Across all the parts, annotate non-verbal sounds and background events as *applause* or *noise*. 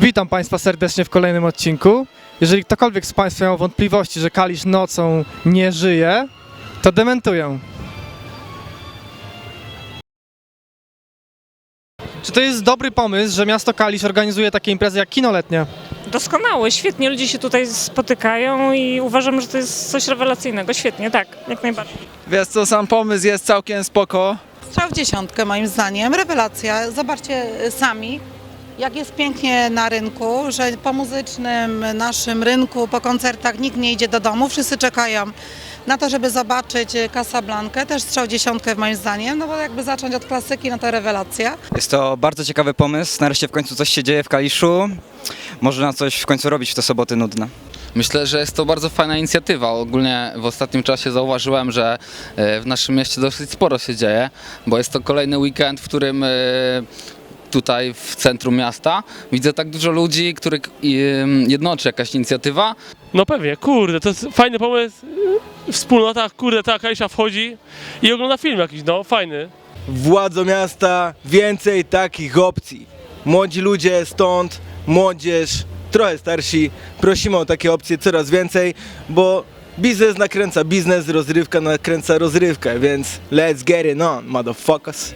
Witam Państwa serdecznie w kolejnym odcinku. Jeżeli ktokolwiek z Państwa miał wątpliwości, że Kalisz nocą nie żyje, to dementuję. Czy to jest dobry pomysł, że miasto Kalisz organizuje takie imprezy jak kino letnie? Doskonały, świetnie ludzie się tutaj spotykają i uważam, że to jest coś rewelacyjnego. Świetnie, tak, jak najbardziej. Wiesz co, sam pomysł jest całkiem spoko. Strzał w dziesiątkę moim zdaniem, rewelacja. Zobaczcie sami, jak jest pięknie na rynku, że po muzycznym naszym rynku, po koncertach nikt nie idzie do domu, wszyscy czekają na to, żeby zobaczyć Casablankę, też strzał dziesiątkę moim zdaniem, no bo jakby zacząć od klasyki, no to rewelacja. Jest to bardzo ciekawy pomysł. Nareszcie w końcu coś się dzieje w Kaliszu. Można coś w końcu robić w te soboty nudne. Myślę, że jest to bardzo fajna inicjatywa. Ogólnie w ostatnim czasie zauważyłem, że e, w naszym mieście dosyć sporo się dzieje, bo jest to kolejny weekend, w którym e, tutaj w centrum miasta widzę tak dużo ludzi, których jednoczy jakaś inicjatywa. No pewnie, kurde, to jest fajny pomysł. Wspólnota, kurde, ta Kalisza wchodzi i ogląda film jakiś, no, fajny. Władzo miasta, więcej takich opcji. Młodzi ludzie stąd, młodzież, trochę starsi, prosimy o takie opcje coraz więcej, bo biznes nakręca biznes, rozrywka nakręca rozrywkę, więc let's get it on, motherfuckers.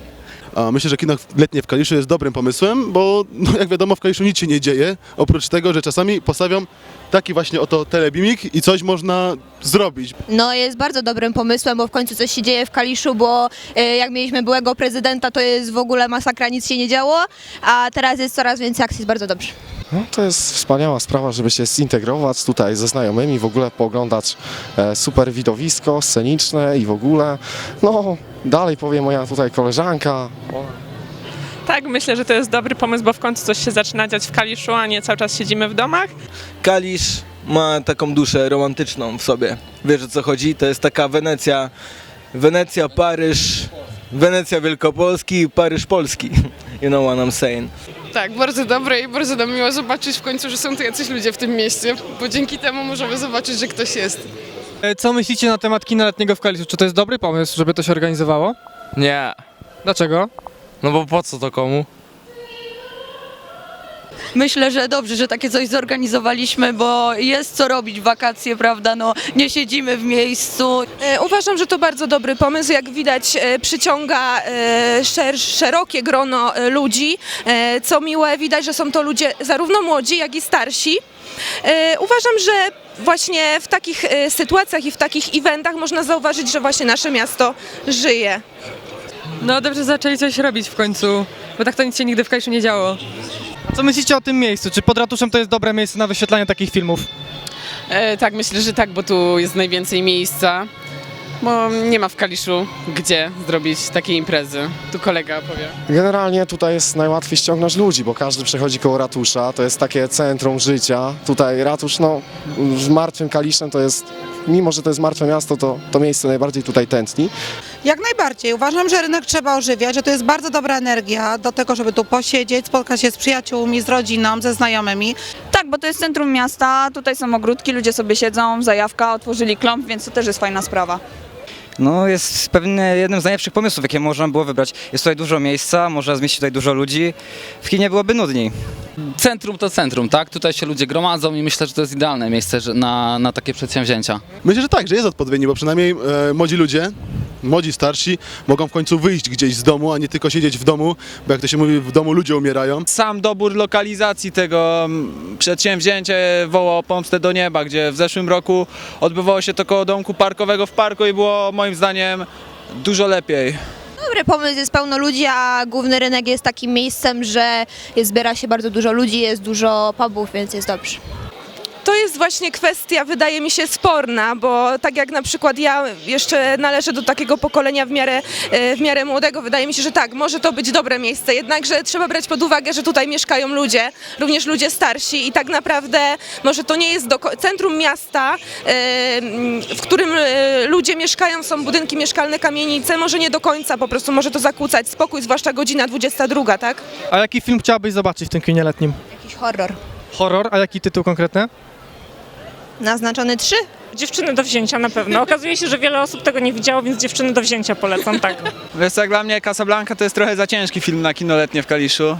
Myślę, że kino letnie w Kaliszu jest dobrym pomysłem, bo no, jak wiadomo w Kaliszu nic się nie dzieje, oprócz tego, że czasami postawią taki właśnie oto telebimik i coś można zrobić. No jest bardzo dobrym pomysłem, bo w końcu coś się dzieje w Kaliszu, bo e, jak mieliśmy byłego prezydenta, to jest w ogóle masakra, nic się nie działo, a teraz jest coraz więcej akcji, jest bardzo dobrze. No, to jest wspaniała sprawa, żeby się zintegrować tutaj ze znajomymi, w ogóle pooglądać e, super widowisko sceniczne i w ogóle, no dalej powie moja tutaj koleżanka. Tak, myślę, że to jest dobry pomysł, bo w końcu coś się zaczyna dziać w Kaliszu, a nie cały czas siedzimy w domach. Kalisz ma taką duszę romantyczną w sobie. Wiesz o co chodzi? To jest taka Wenecja, Wenecja, Paryż, Wenecja Wielkopolski, Paryż Polski. *laughs* You know what I'm saying. Tak, bardzo dobre i bardzo nam miło zobaczyć w końcu, że są tu jacyś ludzie w tym mieście, bo dzięki temu możemy zobaczyć, że ktoś jest. E, Co myślicie na temat kina letniego w Kaliszu? Czy to jest dobry pomysł, żeby to się organizowało? Nie, Dlaczego? no bo po co to komu? Myślę, że dobrze, że takie coś zorganizowaliśmy, bo jest co robić w wakacje, prawda? No, nie siedzimy w miejscu. E, uważam, że to bardzo dobry pomysł. Jak widać, e, przyciąga e, szer, szerokie grono ludzi. Co miłe, widać, że są to ludzie zarówno młodzi, jak i starsi. Uważam, że właśnie w takich sytuacjach i w takich eventach można zauważyć, że właśnie nasze miasto żyje. No dobrze, zaczęli coś robić w końcu, bo tak to nic się nigdy w Kaliszu nie działo. Co myślicie o tym miejscu? Czy pod ratuszem to jest dobre miejsce na wyświetlanie takich filmów? tak, myślę, że tak, bo tu jest najwięcej miejsca, bo nie ma w Kaliszu gdzie zrobić takiej imprezy. Tu kolega opowie. Generalnie tutaj jest najłatwiej ściągnąć ludzi, bo każdy przechodzi koło ratusza, to jest takie centrum życia. Tutaj ratusz, no w martwym Kaliszem to jest, mimo że to jest martwe miasto, to to miejsce najbardziej tutaj tętni. Jak najbardziej. Uważam, że rynek trzeba ożywiać, że to jest bardzo dobra energia do tego, żeby tu posiedzieć, spotkać się z przyjaciółmi, z rodziną, ze znajomymi. Tak, bo to jest centrum miasta, tutaj są ogródki, ludzie sobie siedzą, zajawka, otworzyli klomp, więc to też jest fajna sprawa. No jest pewnie jednym z najlepszych pomysłów, jakie można było wybrać. Jest tutaj dużo miejsca, można zmieścić tutaj dużo ludzi. W kinie byłoby nudniej. Centrum to centrum, tak? Tutaj się ludzie gromadzą i myślę, że to jest idealne miejsce że- na, na takie przedsięwzięcia. Myślę, że tak, że jest odpowiedni, bo przynajmniej e, młodzi ludzie, młodzi, starsi mogą w końcu wyjść gdzieś z domu, a nie tylko siedzieć w domu, bo jak to się mówi, w domu ludzie umierają. Sam dobór lokalizacji tego mm, przedsięwzięcia woła o pomstę do nieba, gdzie w zeszłym roku odbywało się to koło domku parkowego w parku i było moim zdaniem dużo lepiej. Dobry pomysł, jest pełno ludzi, a główny rynek jest takim miejscem, że jest, zbiera się bardzo dużo ludzi, jest dużo pubów, więc jest dobrze. To jest właśnie kwestia, wydaje mi się, sporna, bo tak jak na przykład ja jeszcze należę do takiego pokolenia w miarę, e, w miarę młodego, wydaje mi się, że tak, może to być dobre miejsce, jednakże trzeba brać pod uwagę, że tutaj mieszkają ludzie, również ludzie starsi i tak naprawdę może to nie jest do centrum miasta, e, w którym e, ludzie mieszkają, są budynki mieszkalne, kamienice, może nie do końca, po prostu może to zakłócać spokój, zwłaszcza godzina 22, tak? A jaki film chciałabyś zobaczyć w tym kinie letnim? Jakiś horror. Horror, a jaki tytuł konkretny? Naznaczony 3? Dziewczyny do wzięcia na pewno. Okazuje się, że wiele osób tego nie widziało, więc dziewczyny do wzięcia polecam, tak. Wiesz co, jak dla mnie Casablanca to jest trochę za ciężki film na kino letnie w Kaliszu.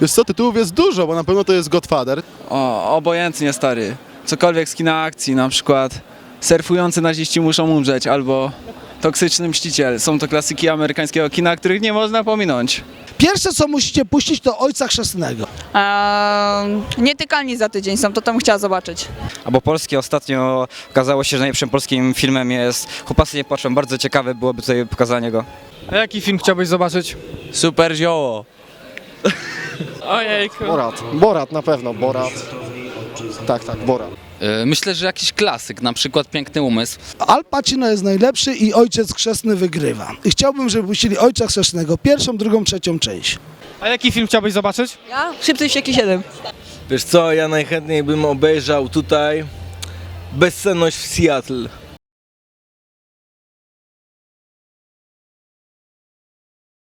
Wiesz co, tytułów jest dużo, bo na pewno to jest Godfather. O, obojętnie stary. Cokolwiek z kina akcji, na przykład surfujący naziści muszą umrzeć, albo toksyczny mściciel. Są to klasyki amerykańskiego kina, których nie można pominąć. Pierwsze co musicie puścić to Ojca Chrzestnego. Nietykalni za tydzień są, to tam chciała zobaczyć. Albo polskie ostatnio okazało się, że najlepszym polskim filmem jest Chłopacy nie płaczą. Bardzo ciekawe byłoby tutaj pokazanie go. A jaki film chciałbyś zobaczyć? Super zioło. Ojejku. Borat, Borat na pewno, Borat. Tak, tak, Borat. E, Myślę, że jakiś klasyk, na przykład Piękny Umysł. Al Pacino jest najlepszy i Ojciec Chrzestny wygrywa. I chciałbym, żeby puścili Ojca Chrzestnego, pierwszą, drugą, trzecią część. A jaki film chciałbyś zobaczyć? Ja? Szybcy wściekli 7. Wiesz co, ja najchętniej bym obejrzał tutaj Bezsenność w Seattle.